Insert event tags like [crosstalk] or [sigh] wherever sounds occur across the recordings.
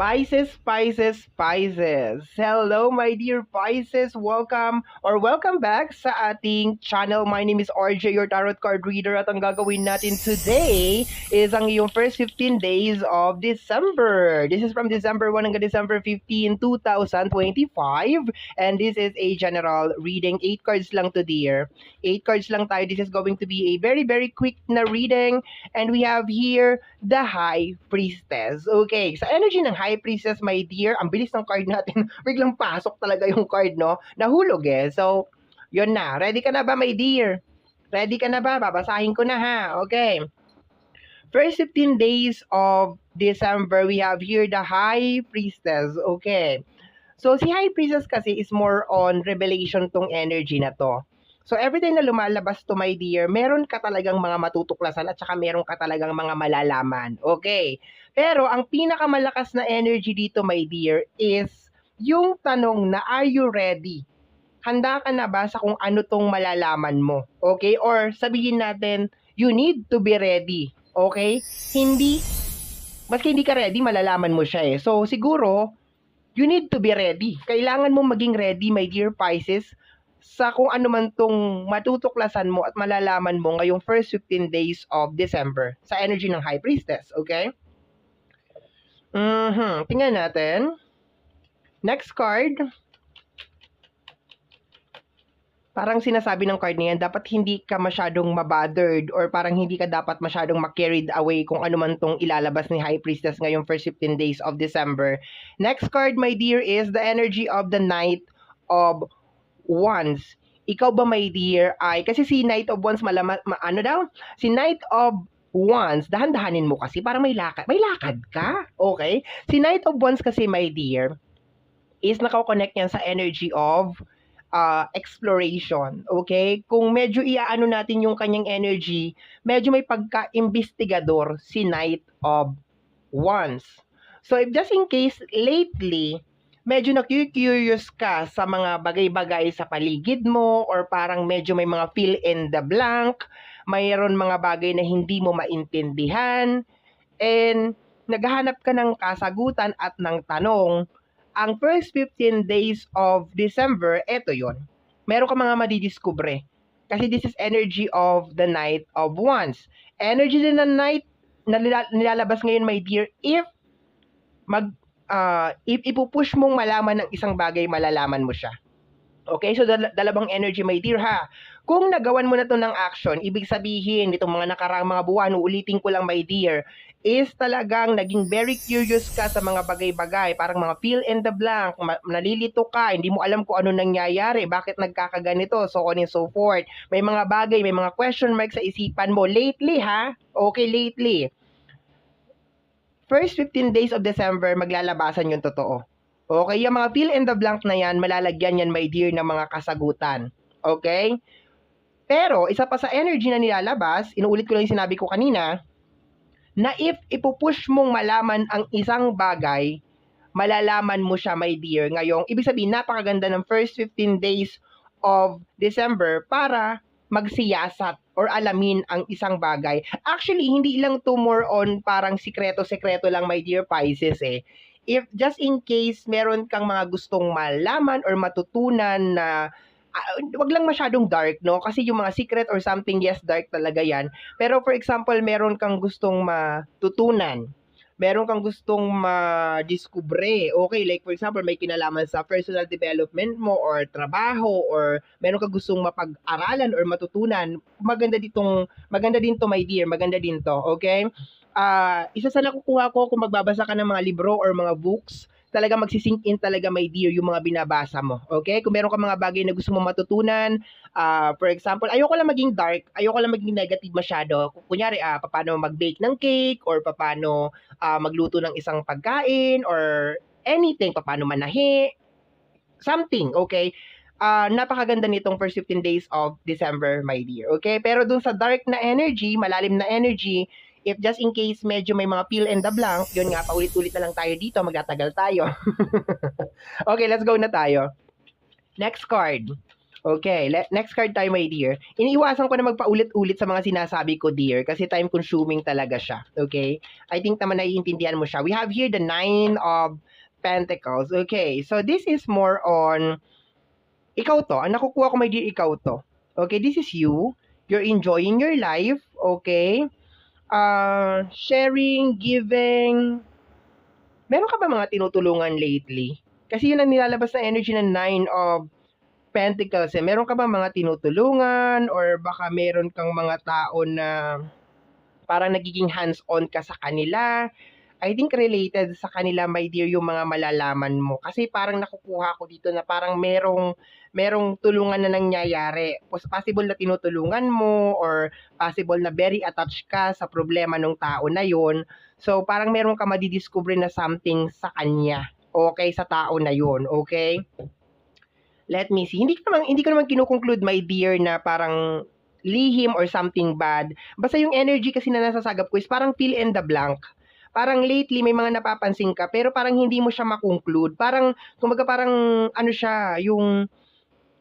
Pisces, Pisces, Pisces. Hello, my dear Pisces. Welcome or welcome back sa ating channel. My name is RJ, your tarot card reader. At ang gagawin natin today is ang iyong first 15 days of December. This is from December 1 hanggang December 15, 2025. And this is a general reading. 8 cards lang to dear. 8 cards lang tayo. This is going to be a very, very quick na reading. And we have here the High Priestess. Okay, sa energy ng High Priestess, my dear. Ang bilis ng card natin. [laughs] Biglang pasok talaga yung card, no? Nahulog eh. So, yun na. Ready ka na ba, my dear? Ready ka na ba? Babasahin ko na ha. Okay. First 15 days of December, we have here the High Priestess. Okay. So, si High Priestess kasi is more on revelation tong energy na to. So, every time na lumalabas to, my dear, meron ka talagang mga matutuklasan at saka meron ka talagang mga malalaman. Okay. Pero ang pinakamalakas na energy dito, my dear, is yung tanong na are you ready? Handa ka na ba sa kung ano tong malalaman mo? Okay? Or sabihin natin, you need to be ready. Okay? Hindi, maski hindi ka ready, malalaman mo siya eh. So, siguro, you need to be ready. Kailangan mo maging ready, my dear Pisces, sa kung ano man tong matutuklasan mo at malalaman mo ngayong first 15 days of December sa energy ng High Priestess. Okay? Mhm. Tingnan natin. Next card. Parang sinasabi ng card na yan, dapat hindi ka masyadong mabothered or parang hindi ka dapat masyadong ma-carried away kung ano man tong ilalabas ni High Priestess ngayong first 15 days of December. Next card, my dear, is the energy of the Knight of Wands. Ikaw ba, my dear, ay, kasi si Knight of Wands, malama, ma, ano daw? Si Knight of Wands, dahan-dahanin mo kasi para may lakad. May lakad ka, okay? Si Knight of Wands kasi, my dear, is nakakonect yan sa energy of uh, exploration, okay? Kung medyo iaano natin yung kanyang energy, medyo may pagka-investigador si Knight of Wands. So, if just in case, lately, medyo na-curious ka sa mga bagay-bagay sa paligid mo or parang medyo may mga fill in the blank, mayroon mga bagay na hindi mo maintindihan, and naghahanap ka ng kasagutan at ng tanong, ang first 15 days of December, eto yon Meron ka mga madidiskubre. Kasi this is energy of the night of wands. Energy din ng night na nilalabas ngayon, my dear, if mag uh, ipupush mong malaman ng isang bagay, malalaman mo siya. Okay, so dal- dalawang energy, my dear ha. Kung nagawan mo na to ng action, ibig sabihin nitong mga nakarang mga buwan, uulitin ko lang my dear, is talagang naging very curious ka sa mga bagay-bagay, parang mga fill in the blank, ma- nalilito ka, hindi mo alam kung ano nangyayari, bakit nagkakaganito, so on and so forth. May mga bagay, may mga question mark sa isipan mo lately ha. Okay, lately. First 15 days of December, maglalabasan yung totoo. Okay, yung mga fill in the blank na yan, malalagyan yan, my dear, ng mga kasagutan. Okay? Pero, isa pa sa energy na nilalabas, inuulit ko lang yung sinabi ko kanina, na if ipupush mong malaman ang isang bagay, malalaman mo siya, my dear, ngayong, ibig sabihin, napakaganda ng first 15 days of December para magsiyasat or alamin ang isang bagay. Actually, hindi lang to more on parang sikreto-sekreto lang, my dear Pisces eh if just in case meron kang mga gustong malaman or matutunan na uh, wag lang masyadong dark, no? Kasi yung mga secret or something, yes, dark talaga yan. Pero for example, meron kang gustong matutunan, meron kang gustong ma-discover. Okay, like for example, may kinalaman sa personal development mo or trabaho or meron kang gustong mapag-aralan or matutunan, maganda ditong maganda din to, my dear, maganda din to, okay? uh, isa sa nakukuha ko kung magbabasa ka ng mga libro or mga books, talaga magsisink in talaga my dear yung mga binabasa mo. Okay? Kung meron ka mga bagay na gusto mo matutunan, uh, for example, ayoko lang maging dark, ayoko lang maging negative masyado. Kunyari, uh, paano mag-bake ng cake or paano uh, magluto ng isang pagkain or anything, paano manahi, something, okay? Uh, napakaganda nitong first 15 days of December, my dear. Okay? Pero dun sa dark na energy, malalim na energy, if just in case medyo may mga fill in the blank, yun nga, paulit-ulit na lang tayo dito, magtatagal tayo. [laughs] okay, let's go na tayo. Next card. Okay, le- next card tayo, my dear. Iniiwasan ko na magpaulit-ulit sa mga sinasabi ko, dear, kasi time-consuming talaga siya. Okay? I think naman naiintindihan mo siya. We have here the Nine of Pentacles. Okay, so this is more on, ikaw to. Ang nakukuha ko, my dear, ikaw to. Okay, this is you. You're enjoying your life. Okay? Uh, sharing, giving. Meron ka ba mga tinutulungan lately? Kasi yun ang nilalabas na energy ng Nine of Pentacles. Eh. Meron ka ba mga tinutulungan or baka meron kang mga tao na parang nagiging hands-on ka sa kanila? I think related sa kanila, my dear, yung mga malalaman mo. Kasi parang nakukuha ko dito na parang merong, merong tulungan na nangyayari. Possible na tinutulungan mo or possible na very attached ka sa problema ng tao na yun. So, parang meron ka madidiscover na something sa kanya. Okay, sa tao na yun. Okay? let me see. Hindi ko naman, hindi ko naman kinukonclude, my dear, na parang lihim or something bad. Basta yung energy kasi na nasasagap ko is parang fill in the blank. Parang lately may mga napapansin ka pero parang hindi mo siya makonclude. Parang kumbaga parang ano siya, yung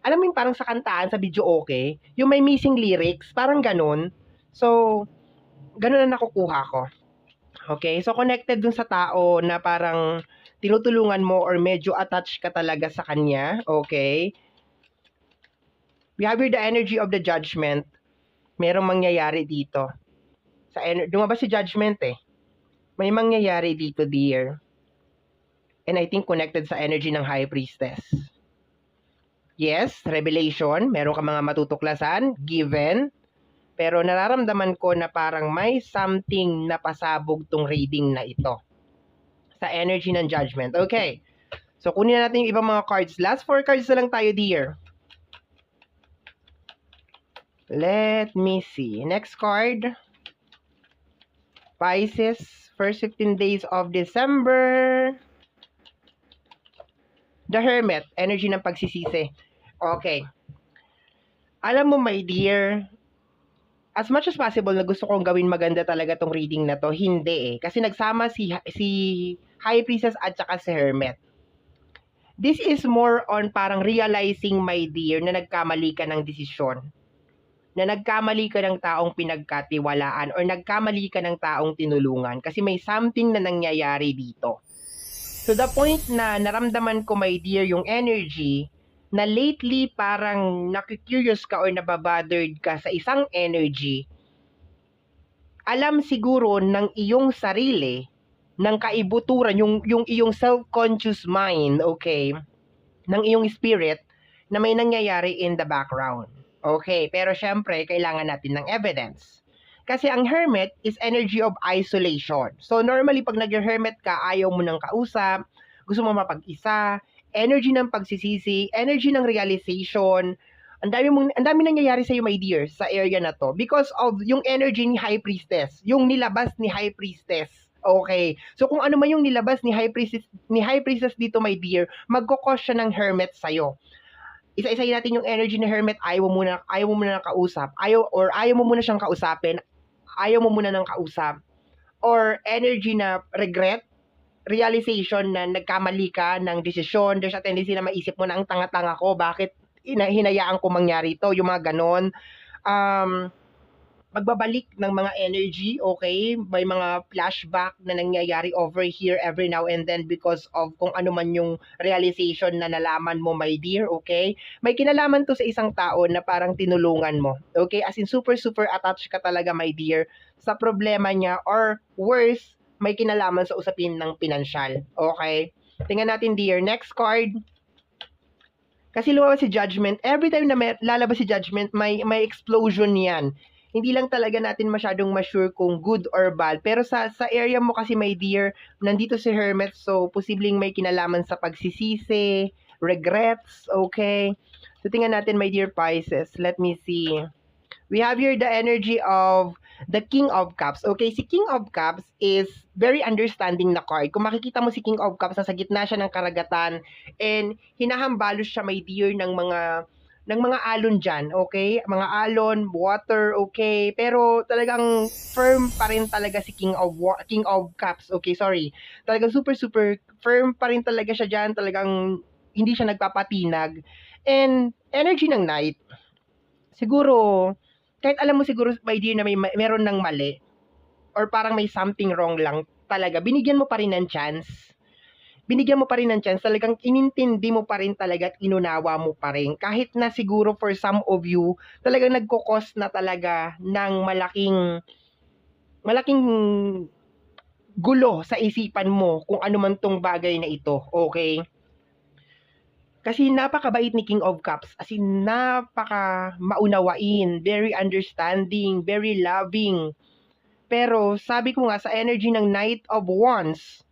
alam mo yung parang sa kantaan sa video okay, yung may missing lyrics, parang ganun. So, ganun na nakukuha ko. Okay, so connected dun sa tao na parang tinutulungan mo or medyo attached ka talaga sa kanya, okay? We have the energy of the judgment. Merong mangyayari dito. Sa ener- Dumabas si judgment eh. May mangyayari dito, dear. And I think connected sa energy ng high priestess. Yes, revelation. Meron ka mga matutuklasan. Given. Pero nararamdaman ko na parang may something na pasabog tong reading na ito sa energy ng judgment. Okay. So, kunin na natin yung ibang mga cards. Last four cards na lang tayo, dear. Let me see. Next card. Pisces. First 15 days of December. The Hermit. Energy ng pagsisisi. Okay. Alam mo, my dear, as much as possible na gusto kong gawin maganda talaga tong reading na to, hindi eh. Kasi nagsama si, si High Priestess at saka si Hermit. This is more on parang realizing, my dear, na nagkamali ka ng desisyon. Na nagkamali ka ng taong pinagkatiwalaan or nagkamali ka ng taong tinulungan kasi may something na nangyayari dito. To the point na naramdaman ko, my dear, yung energy na lately parang nakikurious ka or nababothered ka sa isang energy, alam siguro ng iyong sarili ng kaibuturan, yung, yung iyong self-conscious mind, okay, ng iyong spirit, na may nangyayari in the background. Okay, pero syempre, kailangan natin ng evidence. Kasi ang hermit is energy of isolation. So normally, pag nag-hermit ka, ayaw mo ng kausap, gusto mo mapag-isa, energy ng pagsisisi, energy ng realization, ang dami mong ang dami nangyayari sa iyo my dear sa area na to because of yung energy ni High Priestess, yung nilabas ni High Priestess Okay. So kung ano man yung nilabas ni High Priestess, ni High Priestess dito, my dear, magkokos siya ng Hermit sa'yo. Isa-isayin natin yung energy ni Hermit, ayaw mo muna, ayaw mo muna ng kausap, ayaw, or ayaw mo muna siyang kausapin, ayaw mo muna ng kausap, or energy na regret, realization na nagkamali ka ng desisyon, there's a tendency na maisip mo na ang tanga-tanga ko, bakit hinayaan ko mangyari to, yung mga ganon. Um, magbabalik ng mga energy, okay? May mga flashback na nangyayari over here every now and then because of kung ano man yung realization na nalaman mo, my dear, okay? May kinalaman to sa isang tao na parang tinulungan mo, okay? As in super, super attached ka talaga, my dear, sa problema niya or worse, may kinalaman sa usapin ng pinansyal, okay? Tingnan natin, dear. Next card. Kasi lumabas si Judgment. Every time na may, lalabas si Judgment, may, may explosion yan hindi lang talaga natin masyadong ma-sure kung good or bad. Pero sa, sa area mo kasi, my dear, nandito si Hermet, so posibleng may kinalaman sa pagsisisi, regrets, okay? So, tingnan natin, my dear Pisces. Let me see. We have here the energy of the King of Cups. Okay, si King of Cups is very understanding na card. Kung makikita mo si King of Cups, nasa gitna siya ng karagatan and hinahambalos siya, my dear, ng mga ng mga alon dyan, okay? Mga alon, water, okay? Pero talagang firm pa rin talaga si King of King of Cups, okay? Sorry. Talagang super super firm pa rin talaga siya dyan. Talagang hindi siya nagpapatinag. And energy ng night, siguro, kahit alam mo siguro, my dear, na may, may meron ng mali, or parang may something wrong lang talaga, binigyan mo pa rin ng chance. Binigyan mo pa rin ng chance, talagang inintindi mo pa rin talaga at inunawa mo pa rin. Kahit na siguro for some of you, talagang nagkukos na talaga ng malaking, malaking gulo sa isipan mo kung ano man tong bagay na ito, okay? Kasi napakabait ni King of Cups. As in, napaka maunawain, very understanding, very loving. Pero sabi ko nga sa energy ng Knight of Wands,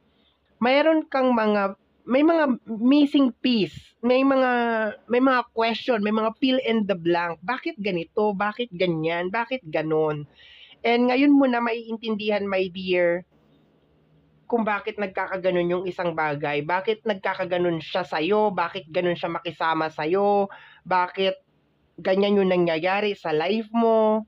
mayroon kang mga may mga missing piece, may mga may mga question, may mga fill in the blank. Bakit ganito? Bakit ganyan? Bakit ganon? And ngayon mo na maiintindihan, my dear, kung bakit nagkakaganon yung isang bagay. Bakit nagkakaganon siya sa'yo? Bakit ganon siya makisama sa'yo? Bakit ganyan yung nangyayari sa life mo?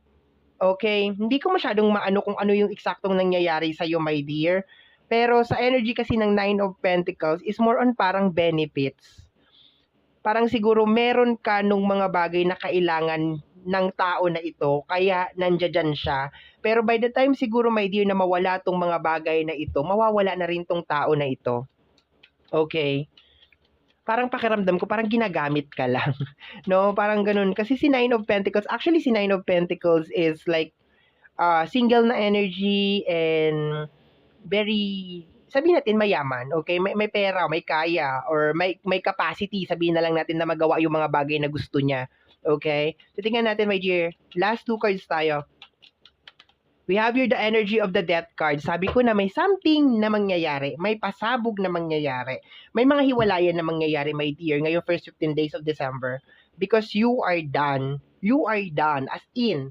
Okay? Hindi ko masyadong maano kung ano yung eksaktong nangyayari sa'yo, my dear. Pero sa energy kasi ng Nine of Pentacles is more on parang benefits. Parang siguro meron ka nung mga bagay na kailangan ng tao na ito, kaya nandiyan siya. Pero by the time siguro, my dear, na mawala tong mga bagay na ito, mawawala na rin tong tao na ito. Okay? Parang pakiramdam ko, parang ginagamit ka lang. [laughs] no? Parang ganun. Kasi si Nine of Pentacles, actually si Nine of Pentacles is like uh, single na energy and very sabihin natin mayaman, okay? May, may pera, may kaya, or may, may capacity, sabihin na lang natin na magawa yung mga bagay na gusto niya. Okay? So, tingnan natin, my dear. Last two cards tayo. We have here the energy of the death card. Sabi ko na may something na mangyayari. May pasabog na mangyayari. May mga hiwalayan na mangyayari, my dear, ngayong first 15 days of December. Because you are done. You are done. As in,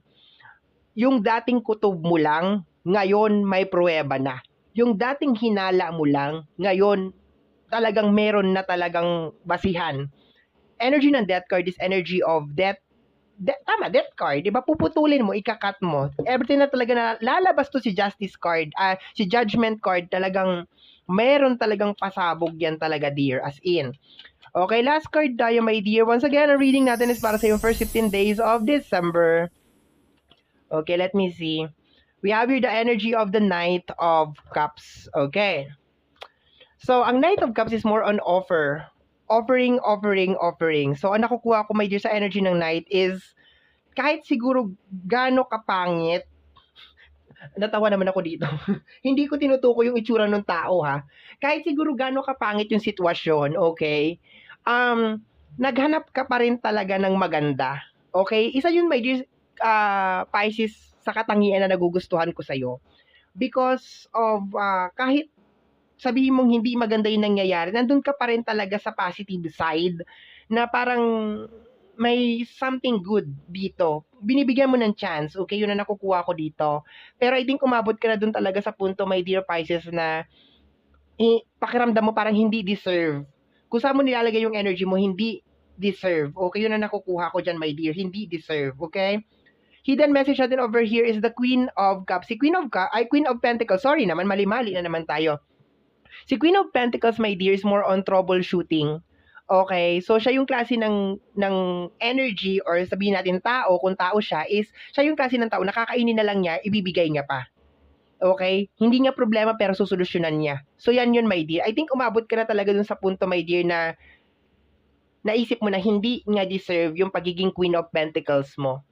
yung dating kutob mo lang, ngayon may pruweba na. Yung dating hinala mo lang, ngayon talagang meron na talagang basihan. Energy ng death card is energy of death de, tama, death card, di ba? Puputulin mo, ikakat mo. Everything na talaga na lalabas to si justice card, ah, si judgment card, talagang meron talagang pasabog yan talaga, dear, as in. Okay, last card tayo, my dear. Once again, ang reading natin is para sa yung first 15 days of December. Okay, let me see. We have here the energy of the Knight of Cups. Okay. So, ang Knight of Cups is more on offer offering, offering, offering. So, ang nakukuha ko, my dear, sa energy ng night is, kahit siguro gaano kapangit, natawa naman ako dito. [laughs] Hindi ko tinutuko yung itsura ng tao, ha? Kahit siguro gaano kapangit yung sitwasyon, okay? Um, naghanap ka pa rin talaga ng maganda. Okay? Isa yun, my dear, uh, Pisces, sa katangian na nagugustuhan ko sa'yo. Because of, uh, kahit sabihin mong hindi maganda yung nangyayari, nandun ka pa rin talaga sa positive side na parang may something good dito. Binibigyan mo ng chance, okay, yun na nakukuha ko dito. Pero I think umabot ka na dun talaga sa punto, my dear Pisces, na eh, pakiramdam mo parang hindi deserve. Kung saan mo nilalagay yung energy mo, hindi deserve. Okay, yun na nakukuha ko dyan, my dear. Hindi deserve, okay? Hidden message natin over here is the Queen of Cups. Si Queen of Cups, ay Queen of Pentacles. Sorry naman, mali-mali na naman tayo. Si Queen of Pentacles, my dear, is more on troubleshooting. Okay, so siya yung klase ng ng energy or sabihin natin tao, kung tao siya is siya yung klase ng tao nakakainin na lang niya, ibibigay niya pa. Okay? Hindi niya problema pero susolusyonan niya. So yan yun, my dear. I think umabot ka na talaga dun sa punto, my dear, na naisip mo na hindi nga deserve yung pagiging Queen of Pentacles mo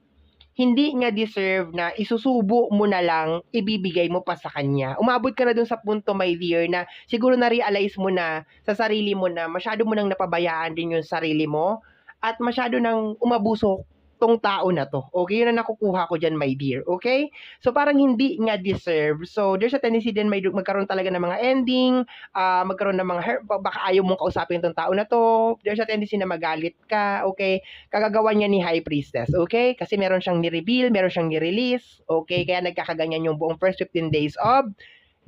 hindi nga deserve na isusubo mo na lang, ibibigay mo pa sa kanya. Umabot ka na dun sa punto, my dear, na siguro na-realize mo na sa sarili mo na masyado mo nang napabayaan din yung sarili mo at masyado nang umabuso tong tao na to. Okay, yun ang nakukuha ko dyan, my dear. Okay? So, parang hindi nga deserve. So, there's a tendency din may magkaroon talaga ng mga ending, uh, magkaroon ng mga, her- baka ayaw mong kausapin tong tao na to. There's a tendency na magalit ka. Okay? Kagagawa niya ni High Priestess. Okay? Kasi meron siyang ni-reveal, meron siyang ni-release. Okay? Kaya nagkakaganyan yung buong first 15 days of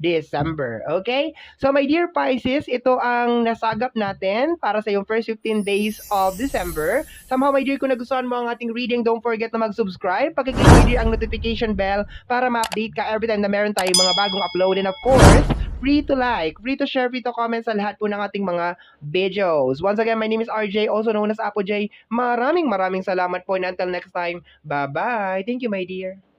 December. Okay? So, my dear Pisces, ito ang nasagap natin para sa yung first 15 days of December. Somehow, my dear, kung nagustuhan mo ang ating reading, don't forget na mag-subscribe. Pakiclick, my dear, ang notification bell para ma-update ka every time na meron tayong mga bagong upload. And of course, free to like, free to share, free to comment sa lahat po ng ating mga videos. Once again, my name is RJ, also known as Apo J. Maraming maraming salamat po and until next time, bye-bye. Thank you, my dear.